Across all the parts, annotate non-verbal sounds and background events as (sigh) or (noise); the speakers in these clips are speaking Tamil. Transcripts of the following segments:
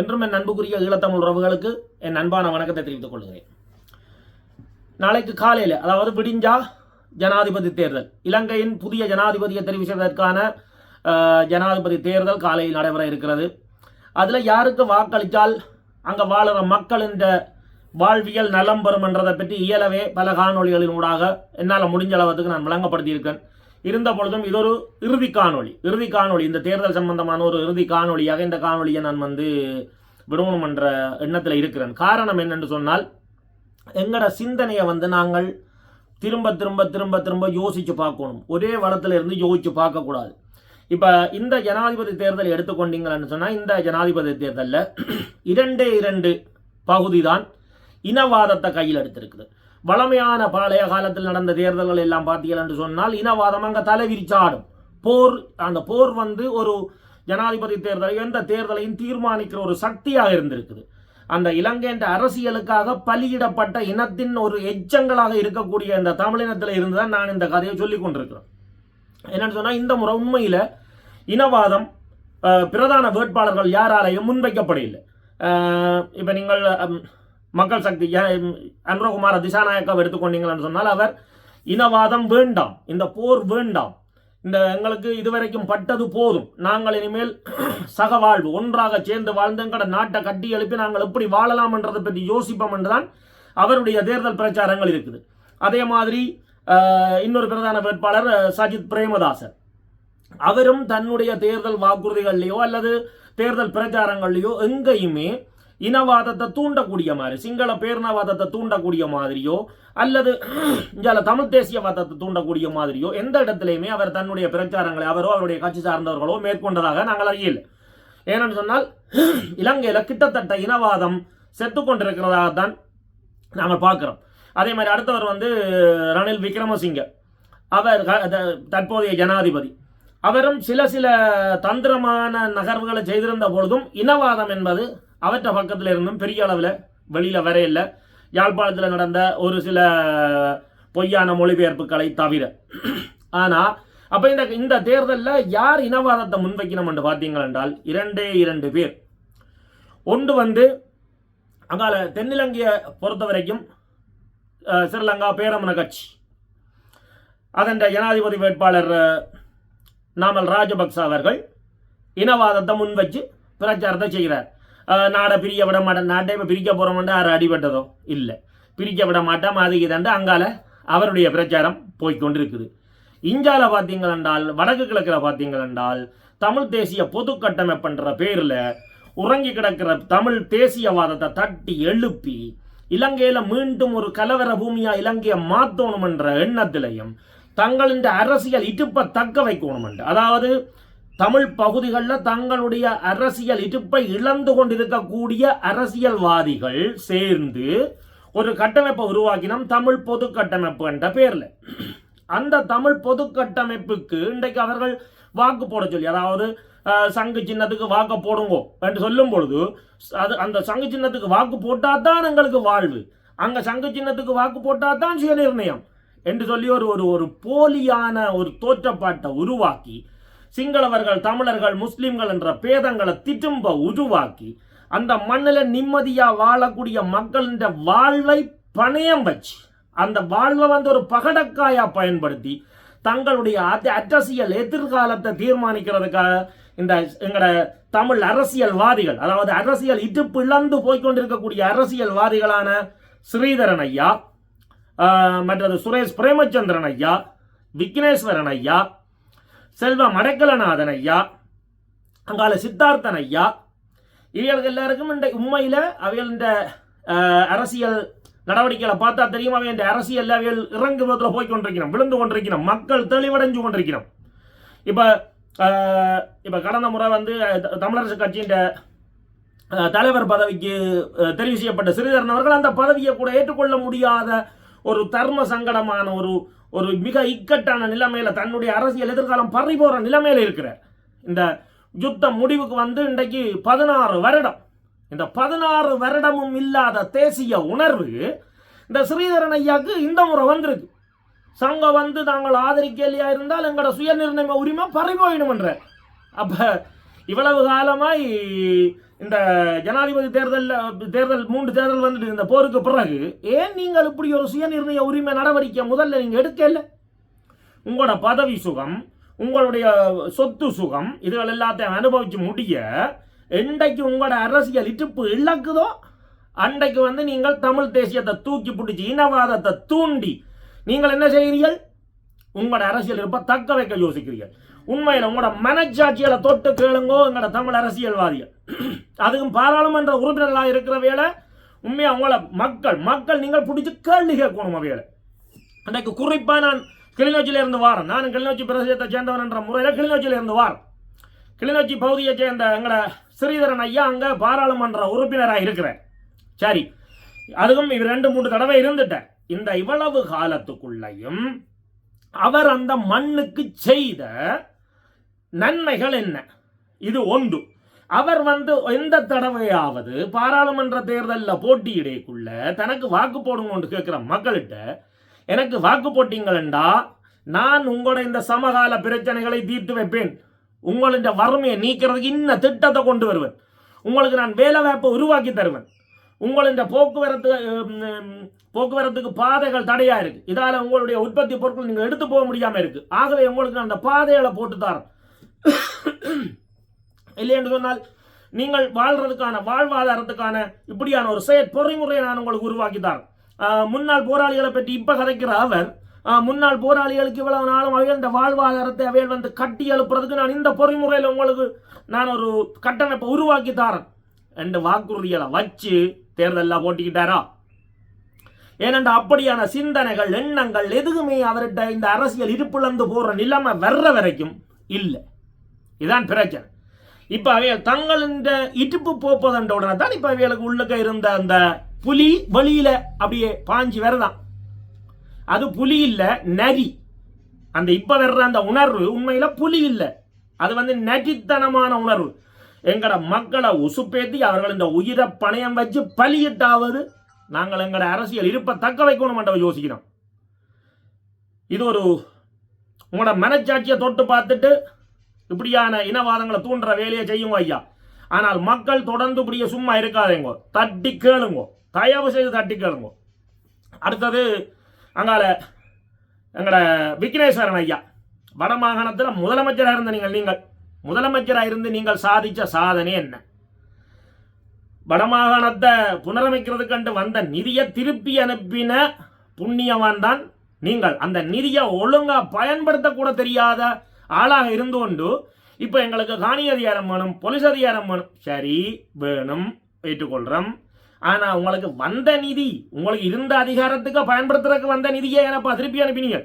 என்றும் என் அன்புக்குரிய ஈழத்தமிழ் உறவுகளுக்கு என் அன்பான வணக்கத்தை தெரிவித்துக் கொள்கிறேன். நாளைக்கு காலையில் அதாவது விடிஞ்சா ஜனாதிபதி தேர்தல். இலங்கையின் புதிய ஜனாதிபதியை தெரிவு செய்வதற்கான ஜனாதிபதி தேர்தல் காலையில் நடைபெற இருக்கிறது. அதில் யாருக்கு வாக்களித்தால் அங்கே வாழுற மக்களின் வாழ்வியல் நலம் பெறும் என்றதை பற்றி இயலவே பல காணொளிகளின் ஊடாக என்னால் முடிஞ்ச அளவுக்கு நான் விளங்கப்படுத்தியிருக்கேன். இருந்த பொழுதும் இது ஒரு இறுதி காணொளி. இறுதி காணொளி இந்த தேர்தல் சம்பந்தமான ஒரு இறுதி காணொளியாக இந்த காணொலியை நான் வந்து விடணும் என்ற எண்ணத்தில் இருக்கிறேன். காரணம் என்னென்று சொன்னால் எங்களோட சிந்தனையை வந்து நாங்கள் திரும்ப திரும்ப திரும்ப திரும்ப யோசித்து பார்க்கணும். ஒரே வளத்தில் இருந்து யோசித்து பார்க்கக்கூடாது. இப்போ இந்த ஜனாதிபதி தேர்தல் எடுத்துக்கொண்டீங்கன்னு சொன்னால் இந்த ஜனாதிபதி தேர்தலில் (clears throat) இரண்டே இரண்டு பகுதி தான் இனவாதத்தை கையில் எடுத்திருக்குது. வளமையான பழைய காலத்தில் நடந்த தேர்தல்கள் எல்லாம் பார்த்தீங்கன்னு சொன்னால் இனவாதம் அங்கே தலைவிரிச்சாடும். போர் அந்த போர் வந்து ஒரு ஜனாதிபதி தேர்தலை எந்த தேர்தலையும் தீர்மானிக்கிற ஒரு சக்தியாக இருந்திருக்குது. அந்த இலங்கைன்ற அரசியலுக்காக பலியிடப்பட்ட இனத்தின் ஒரு எச்சங்களாக இருக்கக்கூடிய இந்த தமிழினத்தில் இருந்து தான் நான் இந்த கதையை சொல்லி கொண்டிருக்கிறேன். என்னென்னு சொன்னால் இந்த முறை உண்மையில் இனவாதம் பிரதான வேட்பாளர்கள் யாராலையும் முன்வைக்கப்படவில்லை. இப்போ நீங்கள் மக்கள் சக்தி ய- அனுரகுமார திசாநாயக்காவை எடுத்துக்கொண்டீங்கன்னு சொன்னால் அவர் இனவாதம் வேண்டாம் இந்த போர் வேண்டாம் இந்த எங்களுக்கு இதுவரைக்கும் பட்டது போதும் நாங்கள் இனிமேல் சகவாழ்வு ஒன்றாக சேர்ந்து வாழ்ந்து எங்களோட நாட்டை கட்டி எழுப்பி நாங்கள் எப்படி வாழலாம் என்றதை பற்றி யோசிப்போம் என்றுதான் அவருடைய தேர்தல் பிரச்சாரங்கள் இருக்குது. அதே மாதிரி இன்னொரு பிரதான வேட்பாளர் சஜித் பிரேமதாசன் அவரும் தன்னுடைய தேர்தல் வாக்குறுதிகள்லையோ அல்லது தேர்தல் பிரச்சாரங்கள்லையோ எங்கேயுமே இனவாதத்தை தூண்டக்கூடிய மாதிரி சிங்கள பேரினவாதத்தை தூண்டக்கூடிய மாதிரியோ அல்லது இங்கால தமிழ் தேசியவாதத்தை தூண்டக்கூடிய மாதிரியோ எந்த இடத்துலையுமே அவர் தன்னுடைய பிரச்சாரங்களை அவரோ அவருடைய கட்சி சார்ந்தவர்களோ மேற்கொண்டதாக நாங்கள் அறியல. ஏனென்று சொன்னால் இலங்கையில் கிட்டத்தட்ட இனவாதம் செத்து கொண்டிருக்கிறதாக தான் நாங்கள் பார்க்குறோம். அதே மாதிரி அடுத்தவர் வந்து ரணில் விக்ரமசிங்க. அவர் தற்போதைய ஜனாதிபதி. அவரும் சில சில தந்திரமான நகர்வுகளை செய்திருந்த பொழுதும் இனவாதம் என்பது அவற்ற பக்கத்தில் இருந்தும் பெரிய அளவில் வெளியில் வரையில்லை. யாழ்ப்பாணத்தில் நடந்த ஒரு சில பொய்யான மொழிபெயர்ப்புகளை தவிர. ஆனால் அப்போ இந்த இந்த தேர்தலில் யார் இனவாதத்தை முன்வைக்கணும் என்று பார்த்தீங்கள் என்றால் இரண்டே இரண்டு பேர். ஒன்று வந்து அங்கால தென்னிலங்கையை பொறுத்த வரைக்கும் ஸ்ரீலங்கா பேரமன கட்சி. அதன் ஜனாதிபதி வேட்பாளர் நாமல் ராஜபக்ச அவர்கள் இனவாதத்தை முன்வச்சு பிரச்சாரத்தை செய்கிறார். நாடை பிரிய விட மாட்டேன். நாட்டை இப்போ பிரிக்க போகிறோம்னு யார் அடிபட்டதோ? இல்லை. பிரிக்க விட மாட்டேன் அதுக்கு தண்டு அங்கால அவருடைய பிரச்சாரம் போய்க்கொண்டிருக்குது இஞ்சால பார்த்தீங்கள் என்றால் வடக்கு கிழக்கில் பார்த்தீங்கள் என்றால் தமிழ் தேசிய பொது கட்டமைப்புன்ற பேரில் உறங்கி கிடக்கிற தமிழ் தேசியவாதத்தை தட்டி எழுப்பி இலங்கையில் மீண்டும் ஒரு கலவர பூமியாக இலங்கையை மாத்தணும் என்ற எண்ணத்திலையும் தங்களின் அரசியல் இடுப்பை தக்க வைக்கணும் அதாவது தமிழ் பகுதிகளில் தங்களுடைய அரசியல் இருப்பை இழந்து கொண்டிருக்கக்கூடிய அரசியல்வாதிகள் சேர்ந்து ஒரு கட்டமைப்பை உருவாக்கினோம் தமிழ் பொது கட்டமைப்பு என்ற பேரில். அந்த தமிழ் பொது கட்டமைப்புக்கு இன்றைக்கு அவர்கள் வாக்கு போட சொல்லி அதாவது சங்கு சின்னத்துக்கு வாக்கு போடுங்கோ என்று சொல்லும் பொழுது அது அந்த சங்கு சின்னத்துக்கு வாக்கு போட்டால் தான் எங்களுக்கு வாழ்வு. அங்கே சங்கு சின்னத்துக்கு வாக்கு போட்டால் தான் சுயநிர்ணயம் என்று சொல்லி ஒரு ஒரு ஒரு போலியான ஒரு தோற்றப்பாட்டை உருவாக்கி சிங்களவர்கள் தமிழர்கள் முஸ்லிம்கள் என்ற பேதங்களை திட்டும்ப உருவாக்கி அந்த மண்ணில் நிம்மதியாக வாழக்கூடிய மக்களின் வாழ்வை பணையம் வச்சு அந்த வாழ்வை வந்து ஒரு பகடக்காயா பயன்படுத்தி தங்களுடைய அத அரசியல் எதிர்காலத்தை தீர்மானிக்கிறதுக்காக இந்த எங்களோட தமிழ் அரசியல்வாதிகள் அதாவது அரசியல் இடுப்பு இழந்து போய்க்கொண்டிருக்கக்கூடிய அரசியல்வாதிகளான ஸ்ரீதரன் ஐயா மற்றது சுரேஷ் பிரேமச்சந்திரன் ஐயா விக்னேஸ்வரன் ஐயா செல்வ மடக்கலநாதன் ஐயா அங்கால சித்தார்த்தன் ஐயா. இவர்கள் எல்லாருக்கும் இந்த உண்மையில் அவைகள் இந்த அரசியல் நடவடிக்கைகளை பார்த்தா தெரியும். அவை இந்த அரசியல் அவைகள் இறங்கு விதத்தில் போய் கொண்டிருக்கிறோம் விழுந்து கொண்டிருக்கிறோம் மக்கள் தெளிவடைஞ்சு கொண்டிருக்கிறோம் இப்போ இப்போ கடந்த முறை வந்து த- தமிழரசு கட்சியின் தலைவர் பதவிக்கு தெரிவு செய்யப்பட்ட சிறிதரன் அவர்கள் அந்த பதவியை கூட ஏற்றுக்கொள்ள முடியாத ஒரு தர்ம சங்கடமான ஒரு ஒரு மிக இக்கட்டான நிலைமையில தன்னுடைய அரசியல் எதிர்காலம் பறி போற நிலைமையில இருக்கிற இந்த யுத்தம் முடிவுக்கு வந்து இன்றைக்கு பதினாறு வருடம். இந்த பதினாறு வருடமும் இல்லாத தேசிய உணர்வு இந்த ஸ்ரீதரன் ஐயாக்கு இந்த முறை வந்திருக்கு. சங்கம் வந்து நாங்கள் ஆதரிக்கலையா இருந்தால் எங்களோட சுயநிர்ணய உரிமை பறி போயிடும் என்ற அப்ப இவ்வளவு காலமாய் இந்த ஜனாதிபதி தேர்தலில் தேர்தல் மூன்று தேர்தல் வந்துட்டு இந்த போருக்கு பிறகு ஏன் நீங்கள் இப்படி ஒரு சுயநிர்ணய உரிமை நடவடிக்கை முதல்ல நீங்கள் எடுக்கல? உங்களோட பதவி சுகம் உங்களுடைய சொத்து சுகம் இதுகள் எல்லாத்தையும் அனுபவிச்சு முடிய என்றைக்கு உங்களோட அரசியல் இட்டுப்பு இழக்குதோ அன்றைக்கு வந்து நீங்கள் தமிழ் தேசியத்தை தூக்கி பிடிச்சி இனவாதத்தை தூண்டி நீங்கள் என்ன செய்கிறீர்கள்? உங்களோட அரசியல் இருப்ப தக்க வைக்க யோசிக்கிறீர்கள். உண்மையில் உங்களோட மனச்சாட்சிகளை தொட்டு கேளுங்கோ எங்களோட தமிழ் அரசியல்வாதிகள் அதுக்கும் பாராளுமன்ற உறுப்பினர்களாக இருக்கிற வேலை உண்மையாக உங்களை மக்கள் மக்கள் நீங்கள் பிடிச்சி கேள்வி கேட்கணும் வேலை அன்றைக்கு குறிப்பாக நான் கிளிநொச்சியில் இருந்து வாரேன். நான் கிளிநொச்சி பிரதேசத்தை சேர்ந்தவன் என்ற முறையில் கிளிநொச்சியில் இருந்து வாரேன். கிளிநொச்சி பகுதியை சேர்ந்த எங்களோட ஸ்ரீதரன் ஐயா அங்கே பாராளுமன்ற உறுப்பினராக இருக்கிறேன் சரி அதுவும் இது ரெண்டு மூணு தடவை இருந்துட்டேன் இந்த இவ்வளவு காலத்துக்குள்ளையும் அவர் அந்த மண்ணுக்கு செய்த நன்மைகள் என்ன? இது ஒன்று. அவர் வந்து எந்த தடவையாவது பாராளுமன்ற தேர்தலில் போட்டியிடக்குள்ள தனக்கு வாக்கு போடுங்கன்னு கேட்குற மக்கள்கிட்ட எனக்கு வாக்கு போட்டீங்களா நான் உங்களோட இந்த சமகால பிரச்சனைகளை தீர்த்து வைப்பேன். உங்களோட வறுமையை நீக்கிறதுக்கு இன்ன திட்டத்தை கொண்டு வருவேன். உங்களுக்கு நான் வேலை வாய்ப்பை உருவாக்கி தருவேன். உங்களின் போக்குவரத்து போக்குவரத்துக்கு பாதைகள் தடையாக இருக்குது இதால் உங்களுடைய உற்பத்தி பொருட்கள் நீங்கள் எடுத்து போக முடியாமல் இருக்குது ஆகவே உங்களுக்கு நான் அந்த பாதைகளை போட்டு தரேன். (coughs) இல்லை என்று சொன்னால் நீங்கள் வாழ்றதுக்கான வாழ்வாதாரத்துக்கான இப்படியான ஒரு செயற் பொறிமுறையை நான் உங்களுக்கு உருவாக்கித்தார். முன்னாள் போராளிகளை பற்றி இப்போ கதைக்கிற அவர் முன்னாள் போராளிகளுக்கு இவ்வளவு நாளும் அவைகள் இந்த வாழ்வாதாரத்தை அவைகள் வந்து கட்டி எழுப்புறதுக்கு நான் இந்த பொறிமுறையில் உங்களுக்கு நான் ஒரு கட்டமைப்பை உருவாக்கி தரேன் ரெண்டு வாக்குறுதிகளை வச்சு தேர்தலில் போட்டிக்கிட்டாரா? ஏனென்ற அப்படியான சிந்தனைகள் எண்ணங்கள் எதுவுமே அவர்கிட்ட இந்த அரசியல் இருப்பிழந்து போடுற நிலைமை வர்ற வரைக்கும் இல்லை. இதுதான் பிரச்சனை. இப்போ அவைகள் தங்கள் இந்த இடுப்பு போப்பதன்ற உடனே தான் இப்போ அவைகளுக்கு உள்ளுக்க இருந்த அந்த புலி வெளியில் அப்படியே பாஞ்சு வரதான் அது புலி இல்லை நரி. அந்த இப்போ வர்ற அந்த உணர்வு உண்மையில புலி இல்லை. அது வந்து நரித்தனமான உணர்வு. எங்களோட மக்களை உசுப்பேத்தி அவர்கள் இந்த உயிரை பணயம் வச்சு பலியிட்டாவது நாங்கள் எங்களோட அரசியல் இருப்பை தக்க வைக்கணும் யோசிக்கிறோம். இது ஒரு உங்களோட மனச்சாட்சியை தொட்டு பார்த்துட்டு இப்படியான இனவாதங்களை தூண்டுற வேலையை செய்யுங்க ஐயா. ஆனால் மக்கள் தொடர்ந்து இப்படியே சும்மா இருக்காதேங்க. தட்டி கேளுங்க. தயவு செய்து தட்டி கேளுங்க. அடுத்தது அங்கால எங்களோட விக்னேஸ்வரன் ஐயா. வடமாகாணத்தில் முதலமைச்சராக இருந்த நீங்கள் நீங்கள். முதலமைச்சராக இருந்து நீங்கள் சாதித்த சாதனை என்ன? வடமாகாணத்தை புனரமைக்கிறதுக்கண்டு வந்த நிதியை திருப்பி அனுப்பின புண்ணியவான் தான் நீங்கள். அந்த நிதியை ஒழுங்காக பயன்படுத்தக்கூட தெரியாத ஆளாக இருந்து கொண்டு இப்போ எங்களுக்கு காணி அதிகாரம் வேணும் போலீஸ் அதிகாரம் வேணும். சரி வேணும் ஏற்றுக்கொள்கிறோம் ஆனால் உங்களுக்கு வந்த நிதி உங்களுக்கு இருந்த அதிகாரத்துக்கு பயன்படுத்துறதுக்கு வந்த நிதியை எனப்பா திருப்பி அனுப்பினீங்க?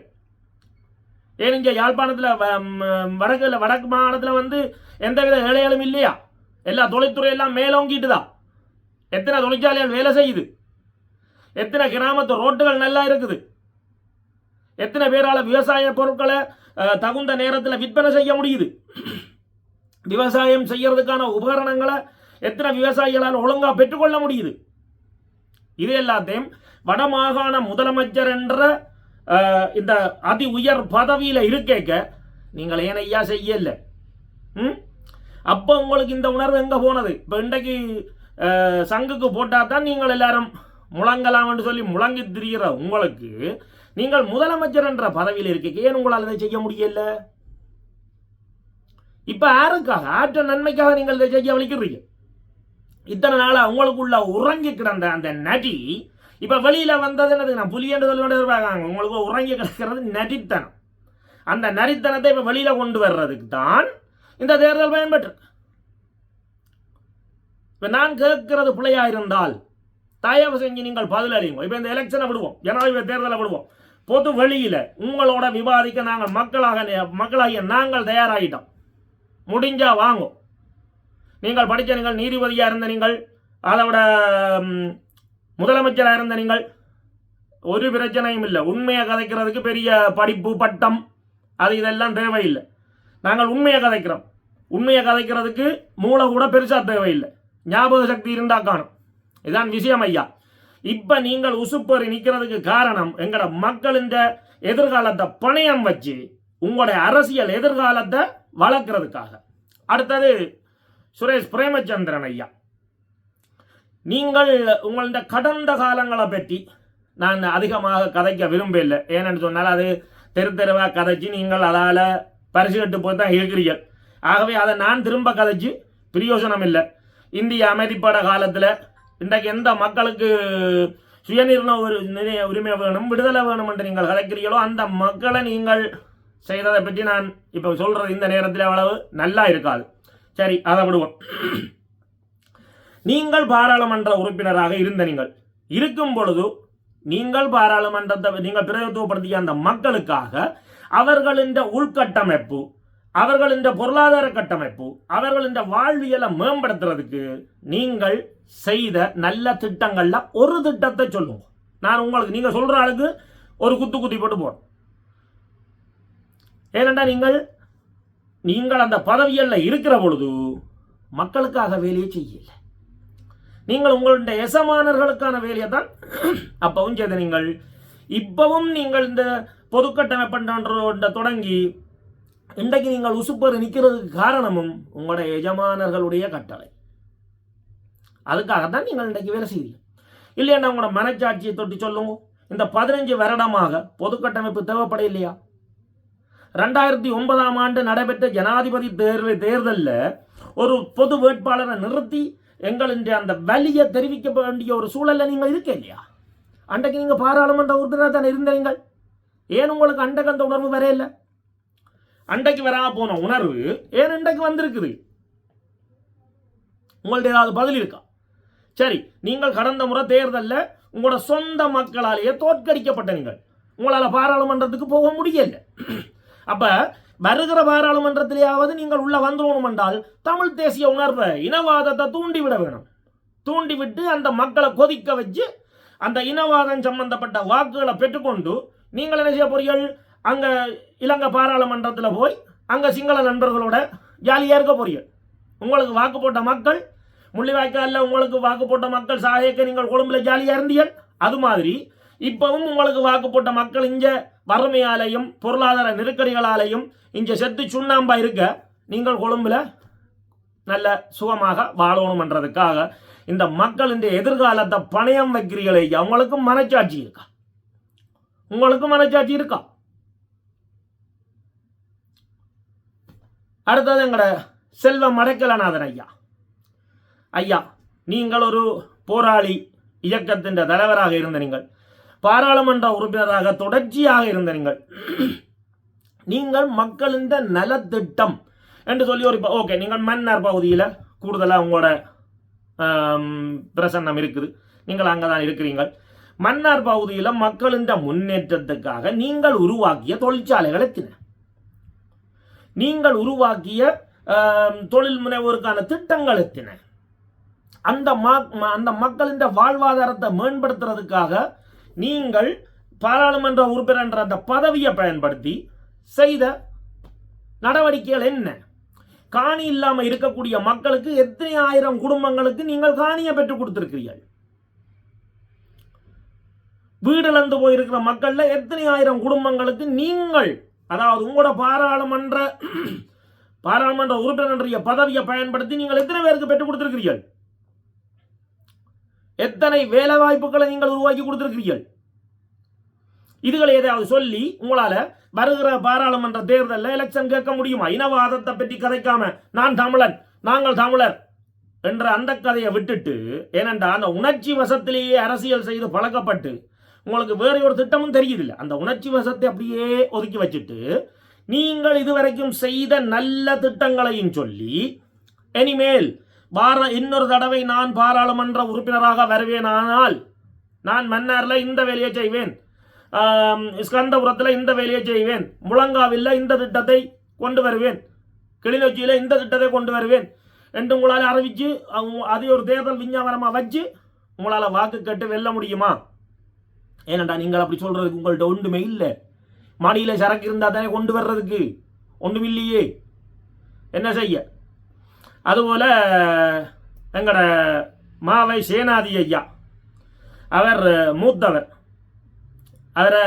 ஏன் இங்கே யாழ்ப்பாணத்தில் வடக்கு வடக்கு மாகாணத்தில் வந்து எந்தவித வேலைகளும் இல்லையா? எல்லா தொழில்துறை எல்லாம் மேலோங்கிட்டு தான் எத்தனை தொழிற்சாலைகள் வேலை செய்யுது? எத்தனை கிராமத்து ரோட்டுகள் நல்லா இருக்குது? எத்தனை பேரால் விவசாய பொருட்களை தகுந்த நேரத்தில் விற்பனை செய்ய முடியுது? விவசாயம் செய்யறதுக்கான உபகரணங்களை எத்தனை விவசாயிகளால் ஒழுங்காக பெற்றுக்கொள்ள முடியுது? இது எல்லாத்தையும் வடமாகாண முதலமைச்சர் என்ற இந்த அதி உயர் பதவியில் இருக்கேக்க நீங்கள் ஏன் ஐயா செய்யல. ம்? அப்போ உங்களுக்கு இந்த உணர்வு எங்கே போனது? இப்போ இன்றைக்கு சங்குக்கு போட்டால் தான் நீங்கள் எல்லாரும் முழங்கலாம்னு சொல்லி முழங்கி திரிகிற உங்களுக்கு நீங்கள் முதலமைச்சர் என்ற பதவியில் இருக்கீங்க. ஏன் உங்களால் இதை செய்ய முடியல? இப்ப யாருக்காக ஆற்ற நன்மைக்காக நீங்கள் இதை செய்ய வலிக்கிறீங்க? இத்தனை நாளாக உங்களுக்குள்ள உறங்கி கிடந்த அந்த நடி இப்ப வெளியில வந்தது என்னது? நான் புலியன்று சொல்ல வேண்டியது உங்களுக்கு உறங்கி கிடக்கிறது நடித்தனம் அந்த நரித்தனத்தை இப்ப வெளியில கொண்டு வர்றதுக்கு தான் இந்த தேர்தல் பயன்பட்டு இப்ப நான் கேட்கிறது பிள்ளையா இருந்தால் தயவு செஞ்சு நீங்கள் பதில் அறியுங்க இப்போ இந்த எலெக்ஷனை விடுவோம். ஜனாதிபதி தேர்தலை விடுவோம். பொது வெளியில் உங்களோட விவாதிக்க நாங்கள் மக்களாக மக்களாகிய நாங்கள் தயாராகிட்டோம். முடிஞ்சா வாங்கும் நீங்கள் படித்த நீங்கள் நீதிபதியாக இருந்த நீங்கள் அதோட முதலமைச்சராக இருந்த நீங்கள் ஒரு பிரச்சனையும் இல்லை. உண்மையை கதைக்கிறதுக்கு பெரிய படிப்பு பட்டம் அது இதெல்லாம் தேவையில்லை. நாங்கள் உண்மையை கதைக்கிறோம். உண்மையை கதைக்கிறதுக்கு மூளை கூட பெருசாக தேவையில்லை. ஞாபக சக்தி இருந்தால் காணும். இதான் விஷயம் ஐயா. இப்ப நீங்கள் உசுப்பறி நிக்கிறதுக்கு காரணம் எங்கட மக்கள் இந்த எதிர்காலத்தை பணையம் வச்சு உங்களுடைய அரசியல் எதிர்காலத்தை வளர்க்கறதுக்காக. அடுத்தது சுரேஷ் பிரேமச்சந்திரன் ஐயா. நீங்கள் உங்களோட கடந்த காலங்களை பற்றி நான் அதிகமாக கதைக்க விரும்பவில்லை. ஏனென்று சொன்னால் அது தெரு தெருவாக கதைச்சு நீங்கள் அதால் பரிசு கட்டு போய் தான் இருக்கிறீர்கள் ஆகவே அதை நான் திரும்ப கதைச்சு பிரயோஜனம் இல்லை இந்திய அமைதிப்பட காலத்தில் இன்றைக்கு எந்த மக்களுக்கு சுயநிர்ணய ஒரு நிறைய உரிமை வேணும் விடுதலை வேணும் என்று நீங்கள் கதைக்கிறீர்களோ அந்த மக்களை நீங்கள் செய்ததை பற்றி நான் இப்போ சொல்கிறது இந்த நேரத்தில் அவ்வளவு நல்லா இருக்காது. சரி அதை விடுவோம். நீங்கள் பாராளுமன்ற உறுப்பினராக இருந்த நீங்கள் இருக்கும் பொழுது நீங்கள் பாராளுமன்றத்தை நீங்கள் பிரதிநிதித்துவப்படுத்திய அந்த மக்களுக்காக அவர்களின் உள்கட்டமைப்பு அவர்களின் பொருளாதார கட்டமைப்பு அவர்களின் வாழ்வியலை மேம்படுத்துறதுக்கு நீங்கள் செய்த நல்ல திட்டங்களில் ஒரு திட்டத்தை சொல்லுங்க. நான் உங்களுக்கு நீங்கள் சொல்கிற ஆளுக்கு ஒரு குத்து குத்தி போட்டு போறோம். ஏனென்றா நீங்கள் நீங்கள் அந்த பதவியில் இருக்கிற பொழுது மக்களுக்காக வேலையை செய்யலை. நீங்கள் உங்களுடைய எசமானர்களுக்கான வேலையை தான் அப்பவும் செய்த நீங்கள். இப்பவும் நீங்கள் இந்த பொதுக்கட்டமைப்புன்ற தொடங்கி இன்றைக்கு நீங்கள் உசுப்பர் நிற்கிறதுக்கு காரணமும் உங்களுடைய எஜமானர்களுடைய கட்டளை. அதுக்காகத்தான் நீங்கள் இன்றைக்கு வேலை செய்வீங்க இல்லையா உங்களோட மனச்சாட்சியை தொட்டு சொல்லுங்க. இந்த பதினஞ்சு வருடமாக பொதுக்கட்டமைப்பு தேவைப்பட இல்லையா? ரெண்டாயிரத்தி ஒன்பதாம் ஆண்டு நடைபெற்ற ஜனாதிபதி தேர்தல் தேர்தலில் ஒரு பொது வேட்பாளரை நிறுத்தி எங்களுடைய அந்த வலியை தெரிவிக்க வேண்டிய ஒரு சூழலில் நீங்கள் இருக்க இல்லையா? அன்றைக்கு நீங்கள் பாராளுமன்ற உறுப்பினர் தானே இருந்தீங்கள் ஏன் உங்களுக்கு அண்டகந்த அந்த உணர்வு வரையில்லை? அன்றைக்கு வராமல் போன உணர்வு ஏன் இன்றைக்கு வந்திருக்குது? உங்கள்ட்ட ஏதாவது பதில் இருக்கா? சரி நீங்கள் கடந்த முறை தேர்தலில் உங்களோட சொந்த மக்களாலேயே தோற்கடிக்கப்பட்ட நீங்கள். உங்களால் பாராளுமன்றத்துக்கு போக முடியல. அப்போ வருகிற பாராளுமன்றத்திலேயாவது நீங்கள் உள்ள வந்துடணும் என்றால் தமிழ் தேசிய உணர்வை இனவாதத்தை தூண்டிவிட வேணும். தூண்டிவிட்டு அந்த மக்களை கொதிக்க வச்சு அந்த இனவாதம் சம்பந்தப்பட்ட வாக்குகளை பெற்றுக்கொண்டு நீங்கள் என்ன செய்ய போறீர்கள்? அங்கே இலங்கை பாராளுமன்றத்தில் போய் அங்கே சிங்கள நண்பர்களோட ஜாலியாக இருக்க போறீங்க. உங்களுக்கு வாக்கு போட்ட மக்கள் முள்ளிவாய்க்காலில் உங்களுக்கு வாக்கு போட்ட மக்கள் சாயக்க நீங்கள் கொழும்புல ஜாலியாக இருந்தீர்கள் அது மாதிரி இப்பவும் உங்களுக்கு வாக்கு போட்ட மக்கள் இங்கே வறுமையாலையும் பொருளாதார நெருக்கடிகளாலையும் இங்கே செத்து சுண்ணாம்பா இருக்க நீங்கள் கொழும்புல நல்ல சுகமாக வாழணும்ன்றதுக்காக இந்த மக்கள் இந்த எதிர்காலத்தை பணயம் வைக்கிறீங்களே அவங்களுக்கும் மனச்சாட்சி இருக்கா? உங்களுக்கும் மனச்சாட்சி இருக்கா? அடுத்தது எங்களோட செல்வ மடக்கலநாதன் ஐயா. ஐயா நீங்கள் ஒரு போராளி இயக்கத்தின் தலைவராக இருந்த நீங்கள் பாராளுமன்ற உறுப்பினராக தொடர்ச்சியாக இருந்த நீங்கள். நீங்கள் மக்களின் நலத்திட்டம் என்று சொல்லி ஒரு ஓகே நீங்கள் மன்னர் பகுதியில் கூடுதலாக உங்களோட பிரசன்னம் இருக்குது. நீங்கள் அங்கே தான் இருக்கிறீங்கள் மன்னார் பகுதியில் மக்களின் முன்னேற்றத்துக்காக நீங்கள் உருவாக்கிய தொழிற்சாலைகள் எத்தனை நீங்கள் உருவாக்கிய தொழில் முனைவோருக்கான திட்டங்கள் எத்தனை? அந்த அந்த மக்களின் வாழ்வாதாரத்தை மேம்படுத்துறதுக்காக நீங்கள் பாராளுமன்ற உறுப்பினர் என்ற அந்த பதவியை பயன்படுத்தி செய்த நடவடிக்கைகள் என்ன? காணி இல்லாமல் இருக்கக்கூடிய மக்களுக்கு எத்தனை ஆயிரம் குடும்பங்களுக்கு நீங்கள் காணியை பெற்றுக் கொடுத்திருக்கிறீர்கள்? வீடு இழந்து போயிருக்கிற மக்கள்ல எத்தனை ஆயிரம் குடும்பங்களுக்கு நீங்கள் அதாவது உங்களோட பாராளுமன்ற பாராளுமன்ற உறுப்பினர் பதவியை பயன்படுத்தி நீங்கள் எத்தனை பேருக்கு பெற்றுக் கொடுத்திருக்கிறீர்கள்? எத்தனை வேலை வாய்ப்புகளை நீங்கள் உருவாக்கி கொடுத்திருக்கிறீர்கள்? இதுகளை எதையாவது சொல்லி உங்களால வருகிற பாராளுமன்ற தேர்தலில் எலெக்ஷன் கேட்க முடியுமா? இனவாதத்தை பற்றி கதைக்காம நான் தமிழன் நாங்கள் தமிழர் என்ற அந்த கதையை விட்டுட்டு ஏனென்றா அந்த உணர்ச்சி வசத்திலேயே அரசியல் செய்து பழக்கப்பட்டு உங்களுக்கு வேற ஒரு திட்டமும் தெரியுதில்லை. அந்த உணர்ச்சி வசத்தை அப்படியே ஒதுக்கி வச்சுட்டு நீங்கள் இதுவரைக்கும் செய்த நல்ல திட்டங்களையும் சொல்லி இனிமேல் வார இன்னொரு தடவை நான் பாராளுமன்ற உறுப்பினராக வருவேனானால் நான் மன்னாரில் இந்த வேலையை செய்வேன். ஸ்கந்தபுரத்தில் இந்த வேலையை செய்வேன். முழங்காவில் இந்த திட்டத்தை கொண்டு வருவேன். கிளிநொச்சியில் இந்த திட்டத்தை கொண்டு வருவேன். என்று உங்களால் அறிவித்து அதை ஒரு தேர்தல் விஞ்ஞாபனமாக வச்சு உங்களால் வாக்கு கேட்டு வெல்ல முடியுமா? ஏனண்டா நீங்கள் அப்படி சொல்கிறதுக்கு உங்கள்கிட்ட ஒன்றுமே இல்லை. மாடியில் சரக்கு இருந்தால் தானே கொண்டு வர்றதுக்கு? ஒன்றுமில்லையே என்ன செய்ய? அதுபோல் எங்களோட மாவை சேனாதி ஐயா அவர் மூத்தவர். அவரை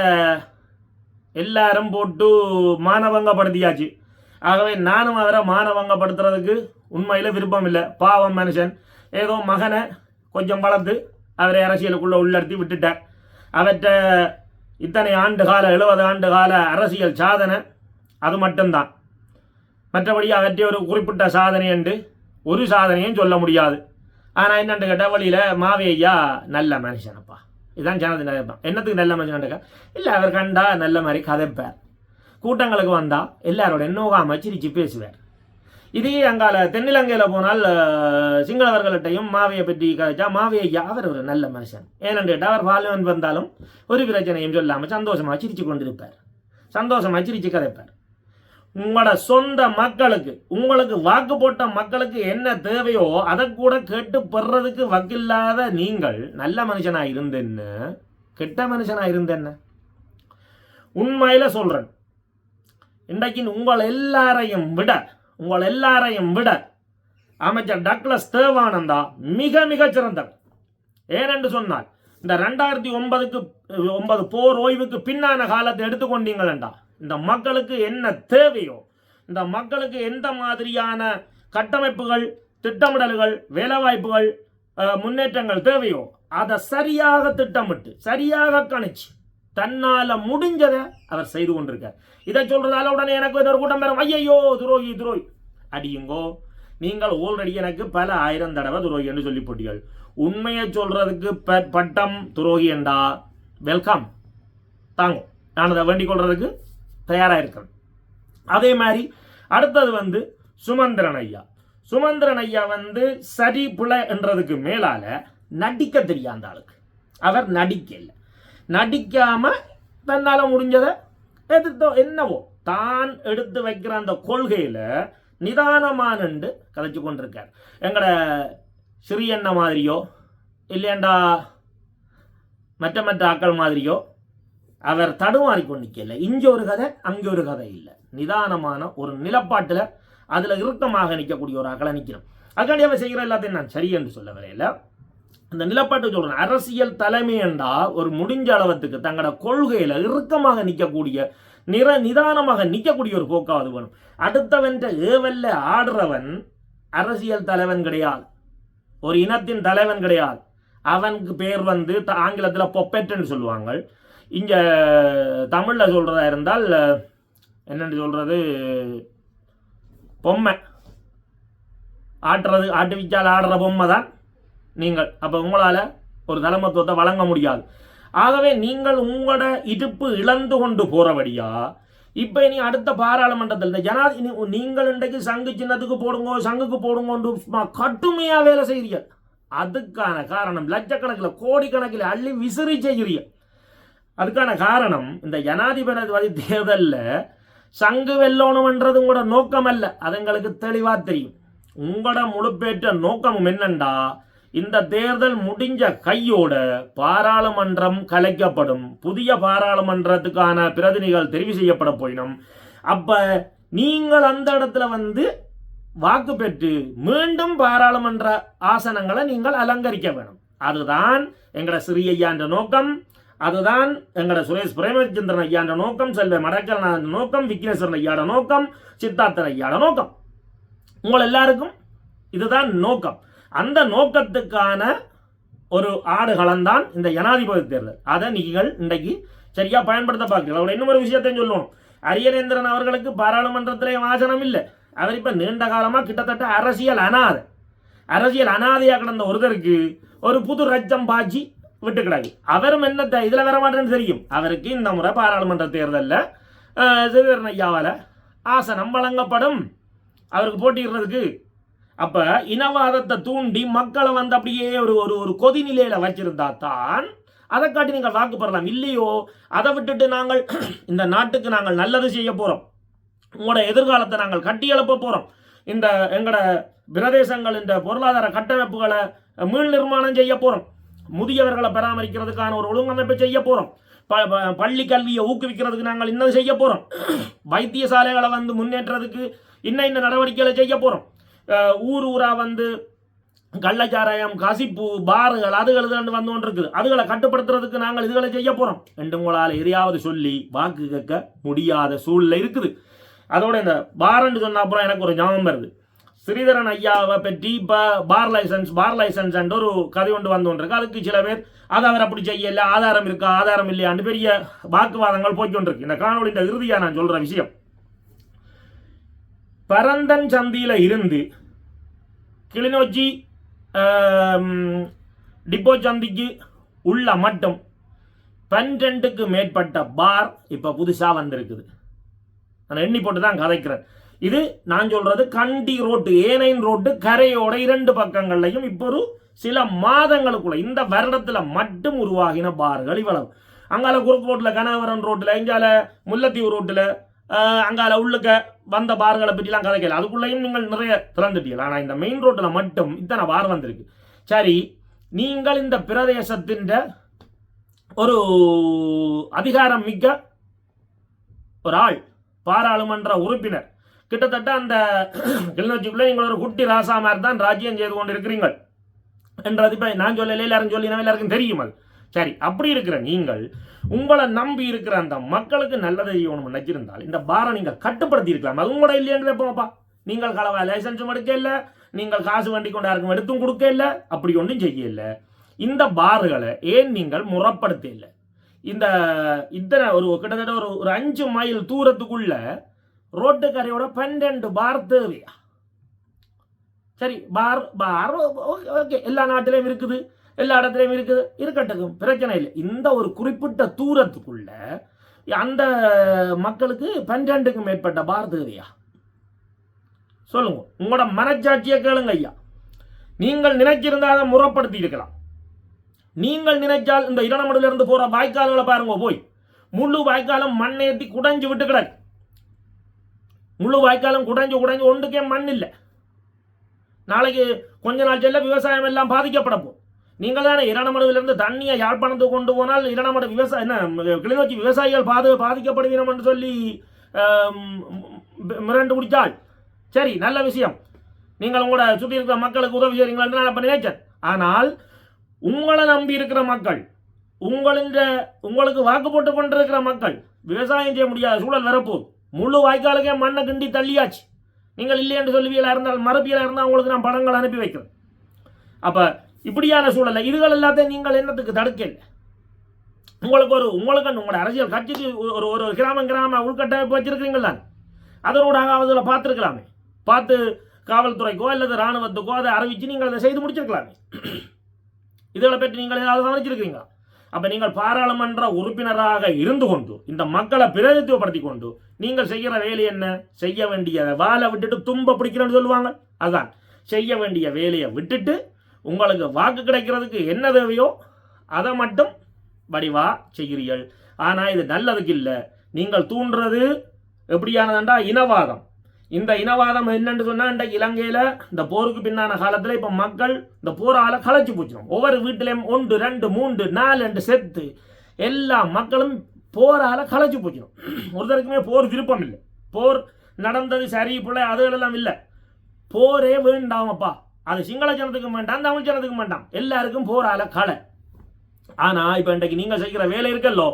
எல்லாரும் போட்டு மானவங்கப்படுத்தியாச்சு ஆகவே நானும் அவரை மானவங்கப்படுத்துறதுக்கு உண்மையில் விருப்பம் இல்லை. பாவம் மனுஷன். ஏதோ மகனை கொஞ்சம் வளர்த்து அவரை அரசியலுக்குள்ளே உள்ளடுத்தி விட்டுட்டார் அவற்றை இத்தனை ஆண்டு கால எழுபது ஆண்டு கால அரசியல் சாதனை அது மட்டும்தான். மற்றபடி அவற்றை ஒரு குறிப்பிட்ட சாதனை என்று ஒரு சாதனையும் சொல்ல முடியாது. ஆனால் என்னென்னு கேட்டால் வழியில் மாவேய்யா நல்ல மனுஷனப்பா. இதுதான் ஜனதி நினைப்பான் என்னத்துக்கு நல்ல மனுஷன் இல்லை அவர் கண்டா நல்ல மாதிரி கதைப்பார். கூட்டங்களுக்கு வந்தால் எல்லாரோட நோகாம சிரிச்சு பேசுவார். இதே அங்கால தென்னிலங்கையில் போனால் சிங்களவர்கள்ட்டையும் மாவையை பற்றி கதைச்சா மாவையா அவர் ஒரு நல்ல மனுஷன்? ஏனென்று கேட்டால் அவர் பார்லிமெண்ட் வந்தாலும் ஒரு பிரச்சனையும் சொல்லாமல் சந்தோஷமாக சிரிச்சு கொண்டிருப்பார். சந்தோஷமாக சிரிச்சு கதைப்பார். உங்களோட சொந்த மக்களுக்கு உங்களுக்கு வாக்கு போட்ட மக்களுக்கு என்ன தேவையோ அதை கூட கேட்டு பெறதுக்கு வக்கில்லாத நீங்கள் நல்ல மனுஷனாக இருந்தேன்னு? கெட்ட மனுஷனாக இருந்தேன்ன? உண்மையில் சொல்கிறேன் இன்றைக்கு உங்கள் எல்லாரையும் விட உங்கள் எல்லாரையும் விட அமைச்சர் டக்ளஸ் தேவானந்தா மிக மிக சிறந்தவர். ஏனென்று சொன்னால் இந்த ரெண்டாயிரத்தி ஒன்பதுக்கு ஒன்பது போர் ஓய்வுக்கு பின்னான காலத்தை எடுத்துக்கொண்டீங்களா இந்த மக்களுக்கு என்ன தேவையோ இந்த மக்களுக்கு எந்த மாதிரியான கட்டமைப்புகள் திட்டமிடல்கள் வேலைவாய்ப்புகள் முன்னேற்றங்கள் தேவையோ அதை சரியாக திட்டமிட்டு சரியாக கணிச்சு தன்னால முடிஞ்சதை அவர் செய்து கொண்டிருக்கார். இதை சொல்றதால உடனே எனக்கு ஒரு கூட்டம் வரும். ஐயையோ துரோகி துரோகி. அடியுங்கோ நீங்கள் ஆல்ரெடி எனக்கு பல ஆயிரம் தடவை துரோகி என்று சொல்லி போட்டீர்கள். உண்மையை சொல்றதுக்கு ப- பட்டம் துரோகி என்றா? வெல்கம் தாங்கும் நான் அதை வேண்டிக் கொள்றதுக்கு தயாராக இருக்கிறேன் அதே மாதிரி அடுத்தது வந்து சுமந்திரன் ஐயா. சுமந்திரன் ஐயா வந்து சரி புல என்றதுக்கு மேலால நடிக்க தெரியும் அந்த ஆளுக்கு. அவர் நடிக்கலை. நடிக்காம தன்னால் முடிஞ்சதை எதிர்த்தோ என்னவோ தான் எடுத்து வைக்கிற அந்த கொள்கையில் நிதானமானண்டு கதைச்சு கொண்டிருக்கார். எங்கட சிறியண்ண மாதிரியோ இல்லையாண்டா மற்ற மற்ற ஆக்கள் மாதிரியோ அவர் தடுமாறி கொண்டிக்கல இங்கே ஒரு கதை அங்கே ஒரு கதை இல்லை. நிதானமான ஒரு நிலப்பாட்டில் அதில் இறுக்கமாக நிற்கக்கூடிய ஒரு அகலை நிற்கணும் அதுக்காண்டி அவர் செய்கிற எல்லாத்தையும் நான் சரி என்று சொல்ல வரையில இந்த நிலப்பாட்டு சொல்கிறேன் அரசியல் தலைமை என்றா ஒரு முடிஞ்ச அளவத்துக்கு தங்களோட கொள்கையில இறுக்கமாக நிற்கக்கூடிய நிற நிதானமாக நிற்கக்கூடிய ஒரு போக்காவது வேணும். அடுத்தவன் ஏவல்ல ஆடுறவன் அரசியல் தலைவன் கிடையாது. ஒரு இனத்தின் தலைவன் கிடையாது. அவனுக்கு பேர் வந்து ஆங்கிலத்தில் ஆங்கிலத்துல பொப்பெட்டுன்னு சொல்லுவாங்க இங்க தமிழில் சொல்றதா இருந்தால் என்னென்று சொல்றது? பொம்மை. ஆட்டுறது ஆட்டு விச்சால் ஆடுற பொம்மை தான் நீங்கள் அப்போ உங்களால் ஒரு தலைமத்துவத்தை வழங்க முடியாது. ஆகவே நீங்கள் உங்களோட இடுப்பு இழந்து கொண்டு போகிறபடியா இப்போ இனி அடுத்த பாராளுமன்றத்தில் இந்த ஜனா நீங்கள் இன்றைக்கு சங்கு சின்னத்துக்கு போடுங்க சங்குக்கு போடுங்கன்னு கடுமையாக வேலை செய்கிறீங்க அதுக்கான காரணம் லட்சக்கணக்கில் கோடிக்கணக்கில் அள்ளி விசிறி செய்கிறீங்க அதுக்கான காரணம் இந்த ஜனாதிபதி தேர்தலில் சங்கு வெல்லணும்ன்றது உங்களோட நோக்கம் அல்ல அது எங்களுக்கு தெளிவாக தெரியும். உங்களோட முழுப்பேற்ற நோக்கமும் என்னண்டா? இந்த தேர்தல் முடிஞ்ச கையோட பாராளுமன்றம் கலைக்கப்படும். புதிய பாராளுமன்றத்துக்கான பிரதிநிதிகள் தெரிவு செய்யப்பட போயினும் அப்போ நீங்கள் அந்த இடத்துல வந்து வாக்கு பெற்று மீண்டும் பாராளுமன்ற ஆசனங்களை நீங்கள் அலங்கரிக்க வேணும். அதுதான் எங்களோட சிறிய ஐயான்ற நோக்கம். அதுதான் எங்களோட சுரேஷ் பிரேமச்சந்திரன் ஐயாண்ட நோக்கம் செல்வ மடக்கரநாதன் நோக்கம் விக்னேஸ்வரன் ஐயாட நோக்கம் சித்தார்த்தன் ஐயாட நோக்கம். உங்கள் எல்லாருக்கும் இதுதான் நோக்கம். அந்த நோக்கத்துக்கான ஒரு ஆடுகளம் தான் இந்த ஜனாதிபதி தேர்தல். அதை நீங்கள் இன்றைக்கு சரியா பயன்படுத்த பார்க்கிறீர்கள் அவர் இன்னும் ஒரு விஷயத்தையும் சொல்லணும். அரியநேந்திரன் அவர்களுக்கு பாராளுமன்றத்திலே வாசனம் இல்லை. அவர் இப்போ நீண்ட காலமாக கிட்டத்தட்ட அரசியல் அனாதை. அரசியல் அனாதையாக கிடந்த ஒருத்தருக்கு ஒரு புது ரச்சம் பாய்ச்சி விட்டு கிடாது அவரும் என்ன இதில் வர மாட்டேன்னு தெரியும். அவருக்கு இந்த முறை பாராளுமன்ற தேர்தலில் சிறுவரன் ஐயாவால் ஆசனம் வழங்கப்படும். அவருக்கு போட்டியிடுறதுக்கு அப்ப இனவாதத்தை தூண்டி மக்களை வந்து அப்படியே ஒரு ஒரு ஒரு கொதிநிலையில் வச்சிருந்தா தான் அதை காட்டி நீங்கள் வாக்கு பெறலாம். இல்லையோ அதை விட்டுட்டு நாங்கள் (clears throat) இந்த நாட்டுக்கு நாங்கள் நல்லது செய்ய போறோம். உங்களோட எதிர்காலத்தை நாங்கள் கட்டி எழுப்ப போறோம். இந்த எங்களோட பிரதேசங்கள் இந்த பொருளாதார கட்டமைப்புகளை மீள் நிர்மாணம் செய்ய போறோம். முதியவர்களை பராமரிக்கிறதுக்கான ஒரு ஒழுங்கமைப்பை செய்ய போறோம். ப- ப- பள்ளி கல்வியை ஊக்குவிக்கிறதுக்கு நாங்கள் இன்னது செய்ய போறோம். (clears throat) வைத்தியசாலைகளை வந்து முன்னேற்றத்துக்கு இன்ன இன்ன நடவடிக்கைகளை செய்ய போறோம். ஊர் ஊரா வந்து கள்ளச்சாராயம் கசிப்பு பாறுகள் அதுகள் இதுகள் வந்து கொண்டு இருக்குது அதுகளை கட்டுப்படுத்துறதுக்கு நாங்கள் இதுகளை செய்ய போகிறோம் என்று உங்களால் எதையாவது சொல்லி வாக்கு கேட்க முடியாத சூழ்நிலை இருக்குது. அதோட இந்த பாருன்னு சொன்ன அப்புறம் எனக்கு ஒரு ஞாபகம் வருது. ஸ்ரீதரன் ஐயாவை பற்றி இப்போ பார் லைசன்ஸ் பார் லைசன்ஸ் என்ற ஒரு கதை கொண்டு வந்து கொண்டிருக்கு. அதுக்கு சில பேர் அதை அவர் அப்படி செய்யல ஆதாரம் இருக்கா ஆதாரம் இல்லையான்னு பெரிய வாக்குவாதங்கள் போய்க்கொண்டிருக்கு இந்த காணொலியின் இறுதியாக நான் சொல்கிற விஷயம். பரந்தன் சந்தியில் இருந்து கிளிநொச்சி டிப்போ சந்திக்கு உள்ள மட்டும் பன்னிரெண்டுக்கு மேற்பட்ட பார் இப்போ புதுசாக வந்திருக்குது. நான் எண்ணி போட்டு தான் கதைக்கிறேன். இது நான் சொல்றது கண்டி ரோட்டு ஏனைன் ரோட்டு கரையோட இரண்டு பக்கங்கள்லையும் இப்போ ஒரு சில மாதங்களுக்குள்ள இந்த வருடத்தில் மட்டும் உருவாகின பார்கள் இவ்வளவு. அங்கால குறுக்கு ரோட்டில் கனவரன் ரோட்டில் இங்கால முல்லத்தீவு ரோட்டில் அங்கால உள்ளுக்க வந்த பார்களை பற்றிலாம் கதைக்கல அதுக்குள்ளேயும் நீங்கள் நிறைய திறந்துட்டீங்க ஆனால் இந்த மெயின் ரோட்டில் மட்டும் இத்தனை பார் வந்திருக்கு. சரி நீங்கள் இந்த பிரதேசத்தின் ஒரு அதிகாரம் மிக்க ஒரு ஆள் பாராளுமன்ற உறுப்பினர். கிட்டத்தட்ட அந்த கிளிநொச்சிக்குள்ளே நீங்கள் ஒரு குட்டி ராசா மாதிரி தான் ராஜ்யம் செய்து கொண்டு இருக்கிறீங்கள் என்றது இப்போ நான் சொல்லலை எல்லாரும் சொல்லினா எல்லாருக்கும் தெரியும் அது. சரி அப்படி இருக்கிற நீங்கள் உங்களை நம்பி இருக்கிற அந்த மக்களுக்கு நல்லதை செய்யணும் நினைச்சிருந்தால் இந்த பாரை நீங்கள் கட்டுப்படுத்தி இருக்கலாம் அது உங்களோட இல்லையன்றது எப்போப்பா நீங்கள் களவா லைசன்ஸும் எடுக்க இல்லை நீங்கள் காசு வண்டி கொண்டு யாருக்கும் எடுத்தும் கொடுக்க இல்லை அப்படி ஒன்றும் செய்யல இந்த பார்களை ஏன் நீங்கள் முறப்படுத்த இல்லை? இந்த இத்தனை ஒரு கிட்டத்தட்ட ஒரு ஒரு அஞ்சு மைல் தூரத்துக்குள்ள ரோட்டுக்கரையோட பன்னெண்டு பார் தேவையா? சரி பார் பார் ஓகே ஓகே எல்லா நாட்டிலையும் இருக்குது. எல்லா இடத்துலையும் இருக்குது. இருக்கட்டும் பிரச்சனை இல்லை. இந்த ஒரு குறிப்பிட்ட தூரத்துக்குள்ள அந்த மக்களுக்கு பன்னிரெண்டுக்கும் மேற்பட்ட பார் தேவையா சொல்லுங்க. உங்களோட மனச்சாட்சியை கேளுங்க ஐயா. நீங்கள் நினைச்சிருந்தா அதை முறப்படுத்தி இருக்கலாம் நீங்கள் நினைச்சால் இந்த இடநமடுல இருந்து போற வாய்க்கால்களை பாருங்க போய். முழு வாய்க்காலம் ஏற்றி குடைஞ்சு விட்டு கிடக்கு. முழு வாய்க்காலம் குடைஞ்சு குடைஞ்சு ஒன்றுக்கே மண் இல்லை. நாளைக்கு கொஞ்ச நாள் செல்ல விவசாயம் எல்லாம் பாதிக்கப்பட போகும் நீங்கள் தானே இரணமடுவிலிருந்து தண்ணியை யாழ்ப்பாணத்துக்கு கொண்டு போனால் இரணமடு விவசாய என்ன கிளிநொச்சி விவசாயிகள் பாது பாதிக்கப்படுகிறோம் என்று சொல்லி மிரண்டு பிடிச்சால் சரி நல்ல விஷயம். நீங்கள் உங்களோட சுற்றி இருக்கிற மக்களுக்கு உதவி செய்கிறீங்களா நான் அப்போ நினைச்சேன் ஆனால் உங்களை நம்பி இருக்கிற மக்கள் உங்களின் உங்களுக்கு வாக்கு போட்டு கொண்டிருக்கிற மக்கள் விவசாயம் செய்ய முடியாத சூழல் வரப்போகுது முழு வாய்க்காலுக்கே மண்ணை கிண்டி தள்ளியாச்சு. நீங்கள் இல்லை என்று சொல்லுவீங்களா இருந்தால் மறுப்பியலாக இருந்தால் உங்களுக்கு நான் படங்கள் அனுப்பி வைக்கிறேன். அப்போ இப்படியான சூழலை இதுகள் எல்லாத்தையும் நீங்கள் என்னத்துக்கு தடுக்கல? உங்களுக்கு ஒரு உங்களுக்கு உங்களோட அரசியல் கட்சிக்கு ஒரு ஒரு கிராமம் கிராம உள்கட்டமைப்பு வச்சிருக்கீங்களா அதனோட அதில் பார்த்துருக்கலாமே. பார்த்து காவல்துறைக்கோ அல்லது இராணுவத்துக்கோ அதை அறிவித்து நீங்கள் அதை செய்து முடிச்சிருக்கலாமே. இதுகளை பற்றி நீங்கள் ஏதாவது கவனிச்சிருக்கீங்களா அப்போ நீங்கள் பாராளுமன்ற உறுப்பினராக இருந்து கொண்டு இந்த மக்களை பிரதித்துவப்படுத்தி கொண்டு நீங்கள் செய்கிற வேலை என்ன? செய்ய வேண்டிய வாழை விட்டுட்டு தும்ப பிடிக்கிறேன்னு சொல்லுவாங்க. அதான். செய்ய வேண்டிய வேலையை விட்டுட்டு உங்களுக்கு வாக்கு கிடைக்கிறதுக்கு என்ன தேவையோ அதை மட்டும் வடிவா செய்கிறீர்கள். ஆனால் இது நல்லதுக்கு இல்லை. நீங்கள் தூண்டுறது எப்படியானதுண்டா? இனவாதம். இந்த இனவாதம் என்னன்னு சொன்னால் இந்த இலங்கையில் இந்த போருக்கு பின்னான காலத்தில் இப்போ மக்கள் இந்த போரால் களைச்சி போச்சிடும் ஒவ்வொரு வீட்டிலையும் ஒன்று ரெண்டு மூன்று நாலு ரெண்டு செத்து எல்லா மக்களும் போரால் களைச்சி போச்சிடும் ஒருத்தருக்குமே போர் விருப்பம் இல்லை. போர் நடந்தது சரி பிள்ளை அதுகளெல்லாம் இல்லை. போரே வேண்டாமப்பா. அது சிங்கள ஜனத்துக்கும் வேண்டாம் தமிழ் ஜனத்துக்கும் வேண்டாம். எல்லாருக்கும் போரால களை. ஆனா இப்ப இன்றைக்கு நீங்க செய்கிற வேலை இருக்கல்லோ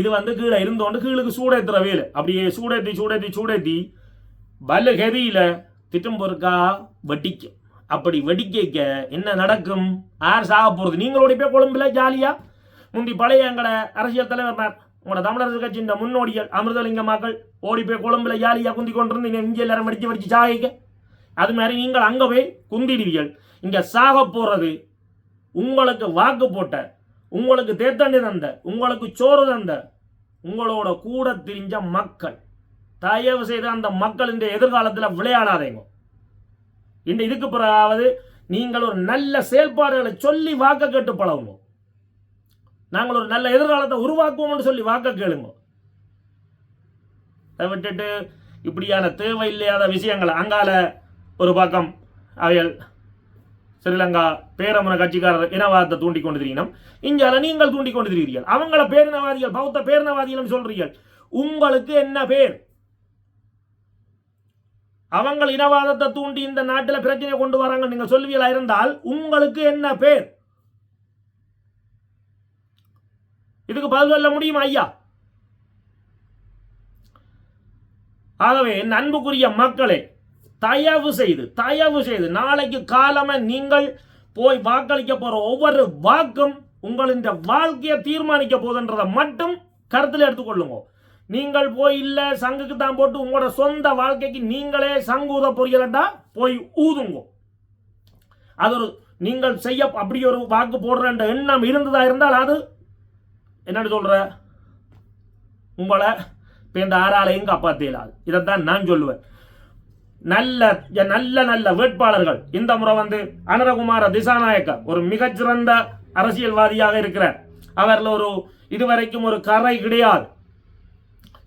இது வந்து கீழே இருந்தோண்டு கீழுக்கு சூடேத்துற வேலை. அப்படியே சூடேத்தி சூடேத்தி சூடேத்தி வல்ல கதியில திட்டம் பொறுக்கா வெட்டிக்கும் அப்படி வெடிக்க என்ன நடக்கும்? யார் சாக போறது? நீங்களோட போய் கொழும்புல ஜாலியா? முந்தி பழைய எங்களை அரசியல் தலைவர் உங்களோட தமிழரசு கட்சியின் முன்னோடிகள் அமிர்தலிங்க மக்கள் ஓடி போய் கொழும்புல ஜாலியா குந்தி கொண்டிருந்து இங்கே எல்லாரும் மடிச்சு மடிச்சு சாகிக்க. அது மாதிரி நீங்கள் அங்கே போய் குந்திடுவீர்கள். இங்கே சாக போகிறது உங்களுக்கு வாக்கு போட்ட உங்களுக்கு தேத்தண்டி தந்த உங்களுக்கு சோறு தந்த உங்களோட கூட திரிஞ்ச மக்கள். தயவு செய்து அந்த மக்கள் இந்த எதிர்காலத்தில் விளையாடாதீங்க. இந்த இதுக்கு பிறகாவது நீங்கள் ஒரு நல்ல செயல்பாடுகளை சொல்லி வாக்க கேட்டு பழகுங்க. நாங்கள் ஒரு நல்ல எதிர்காலத்தை உருவாக்குவோம்னு சொல்லி வாக்க கேளுங்க. அதை விட்டுட்டு இப்படியான தேவையில்லாத விஷயங்களை அங்கால ஒரு பக்கம் அவைகள் ஸ்ரீலங்கா பேரமன கட்சிக்காரர் இனவாதத்தை தூண்டி கொண்டிருக்கணும் திரியினம் இங்கால நீங்கள் தூண்டி கொண்டிருக்கிறீர்கள். அவங்கள பேரினவாதிகள் பௌத்த பேரினவாதிகள் சொல்றீர்கள். உங்களுக்கு என்ன பேர்? அவங்க இனவாதத்தை தூண்டி இந்த நாட்டில் பிரச்சனை கொண்டு வராங்க நீங்க சொல்லுவீங்களா இருந்தால் உங்களுக்கு என்ன பேர்? இதுக்கு பதில் சொல்ல முடியுமா ஐயா? ஆகவே என் அன்புக்குரிய மக்களே தயவு செய்து தயவு செய்து நாளைக்கு காலமே நீங்கள் போய் வாக்களிக்க போற ஒவ்வொரு வாக்கும் உங்களின் வாழ்க்கையை தீர்மானிக்க போதுன்றதை மட்டும் கருத்தில் எடுத்துக்கொள்ளுங்க. நீங்கள் போய் இல்ல சங்குக்கு தான் போட்டு உங்களோட சொந்த வாழ்க்கைக்கு நீங்களே சங்கு ஊத போறீங்களா போய் ஊதுங்க. அது ஒரு நீங்கள் செய்ய அப்படி ஒரு வாக்கு போடுற எண்ணம் இருந்ததா இருந்தால் அது என்னன்னு சொல்ற? உங்களை இப்போ இந்த ஆறாலையும் காப்பாற்றியலாது இதைத்தான் நான் சொல்லுவேன். நல்ல நல்ல நல்ல வேட்பாளர்கள். இந்த முறை வந்து அனுரகுமார திசாநாயக்க ஒரு மிகச்சிறந்த அரசியல்வாதியாக இருக்கிறார். அவரில் ஒரு இதுவரைக்கும் ஒரு கரை கிடையாது.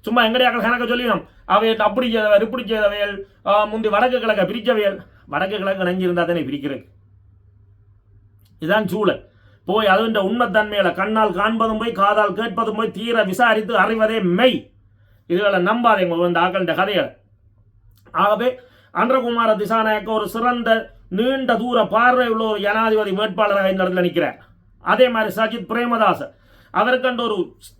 சும்மா எங்கடையாக கணக்க சொல்லினோம் அவையல் அப்படி செய்தவர் இப்படி செய்தவையல் முந்தி வடக்கு கிழக்க பிரிச்சவையல் வடக்கு கிழக்கு நஞ்சிருந்தா தானே பிரிக்கிறது இதான் சூழல். போய் அதுன்ற உண்மைத்தன்மையில கண்ணால் காண்பதும் போய் காதால் கேட்பதும் போய் தீர விசாரித்து அறிவதே மெய். இதுகளை நம்பாதீங்க இந்த ஆக்கள்கிட்ட கதைகளை. ஆகவே அன்றகுமார திசாநாயக்க ஒரு சிறந்த நீண்ட தூர பார்வை உள்ள ஒரு ஜனாதிபதி வேட்பாளராக இந்த இடத்துல நிற்கிறார். அதே மாதிரி சஜித் பிரேமதாச அவருக்கண்டு ஒரு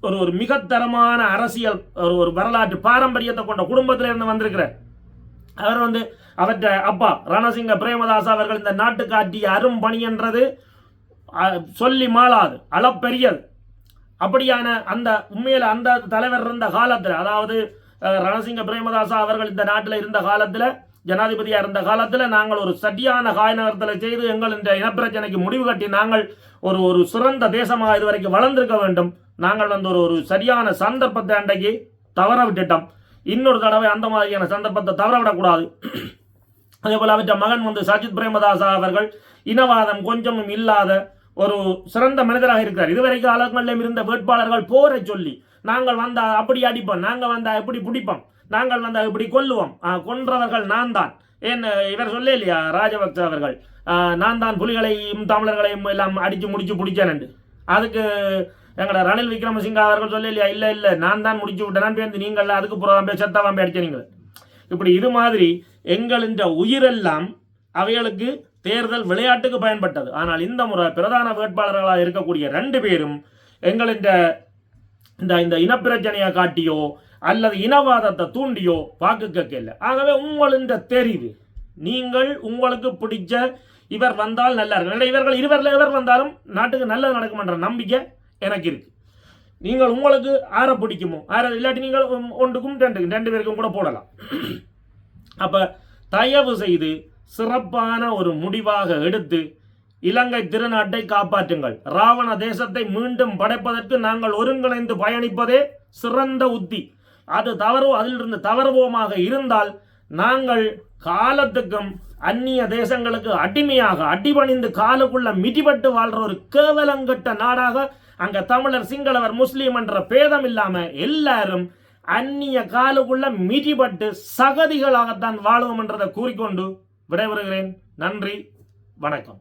ஒரு ஒரு மிகத்தரமான அரசியல் ஒரு ஒரு வரலாற்று பாரம்பரியத்தை கொண்ட குடும்பத்தில் இருந்து வந்திருக்கிறார். அவர் வந்து அவற்றை அப்பா ரணசிங்க பிரேமதாஸ் அவர்கள் இந்த நாட்டுக்கு ஆற்றிய அரும்பணி என்றது சொல்லி மாளாது அளப்பெரியது. அப்படியான அந்த உண்மையில் அந்த தலைவர் இருந்த காலத்தில் அதாவது ரணசிங்க பிரேமதாசா அவர்கள் இந்த நாட்டில் இருந்த காலத்தில் ஜனாதிபதியாக இருந்த காலத்தில் நாங்கள் ஒரு சரியான காய்நகரத்தில் செய்து எங்கள் இந்த இனப்பிரச்சனைக்கு முடிவு கட்டி நாங்கள் ஒரு ஒரு சிறந்த தேசமாக இதுவரைக்கும் வளர்ந்திருக்க வேண்டும். நாங்கள் வந்து ஒரு ஒரு சரியான சந்தர்ப்பத்தை அன்றைக்கு தவற விட்டுட்டோம். இன்னொரு தடவை அந்த மாதிரியான சந்தர்ப்பத்தை தவற விடக்கூடாது. அதே போல் அவற்ற மகன் வந்து சஜித் பிரேமதாசா அவர்கள் இனவாதம் கொஞ்சமும் இல்லாத ஒரு சிறந்த மனிதராக இருக்கிறார். இதுவரைக்கும் காலங்களிலும் இருந்த வேட்பாளர்கள் போரை சொல்லி நாங்கள் வந்தால் அப்படி அடிப்போம் நாங்கள் வந்தால் எப்படி பிடிப்போம் நாங்கள் வந்தால் இப்படி கொல்லுவோம்? கொன்றவர்கள் நான் தான். ஏன் இவர் சொல்ல இல்லையா ராஜபக்ச அவர்கள்? நான் தான் புலிகளையும் தமிழர்களையும் எல்லாம் அடித்து முடிச்சு பிடிச்சேன் அதுக்கு எங்களோட ரணில் விக்ரமசிங்க அவர்கள் சொல்ல இல்லையா இல்லை இல்லை நான் தான் முடிச்சு விட்டேன் பேருந்து நீங்கள் அதுக்கு புறம் போய் செத்தவான் போய் இப்படி இது மாதிரி எங்களின் உயிரெல்லாம் அவைகளுக்கு தேர்தல் விளையாட்டுக்கு பயன்பட்டது. ஆனால் இந்த முறை பிரதான வேட்பாளர்களாக இருக்கக்கூடிய ரெண்டு பேரும் எங்களின் இந்த இந்த இனப்பிரச்சனையை காட்டியோ அல்லது இனவாதத்தை தூண்டியோ வாக்கு கேட்கல. ஆகவே உங்களின் தெரிவு. நீங்கள் உங்களுக்கு பிடிச்ச இவர் வந்தால் நல்லா இருக்கும் இல்லை, இவர்கள் இருவரில் இவர் வந்தாலும் நாட்டுக்கு நல்லது நடக்கும்ன்ற நம்பிக்கை எனக்கு இருக்கு. நீங்கள் உங்களுக்கு ஆற பிடிக்குமோ? ஆற இல்லாட்டி நீங்கள் ஒன்றுக்கும் ரெண்டுக்கும் ரெண்டு பேருக்கும் கூட போடலாம். அப்போ தயவு செய்து சிறப்பான ஒரு முடிவாக எடுத்து இலங்கை திருநாட்டை காப்பாற்றுங்கள். ராவண தேசத்தை மீண்டும் படைப்பதற்கு நாங்கள் ஒருங்கிணைந்து பயணிப்பதே சிறந்த உத்தி. அது தவறு அதிலிருந்து தவறுவோமாக இருந்தால் நாங்கள் காலத்துக்கும் அந்நிய தேசங்களுக்கு அடிமையாக அடிபணிந்து காலுக்குள்ள மிதிபட்டு வாழ்ற ஒரு கேவலங்கட்ட நாடாக அங்க தமிழர் சிங்களவர் முஸ்லீம் என்ற பேதம் இல்லாம எல்லாரும் அந்நிய காலுக்குள்ள மிதிபட்டு சகதிகளாகத்தான் வாழுவோம் என்றதை கூறிக்கொண்டு விடைபெறுகிறேன். நன்றி வணக்கம்.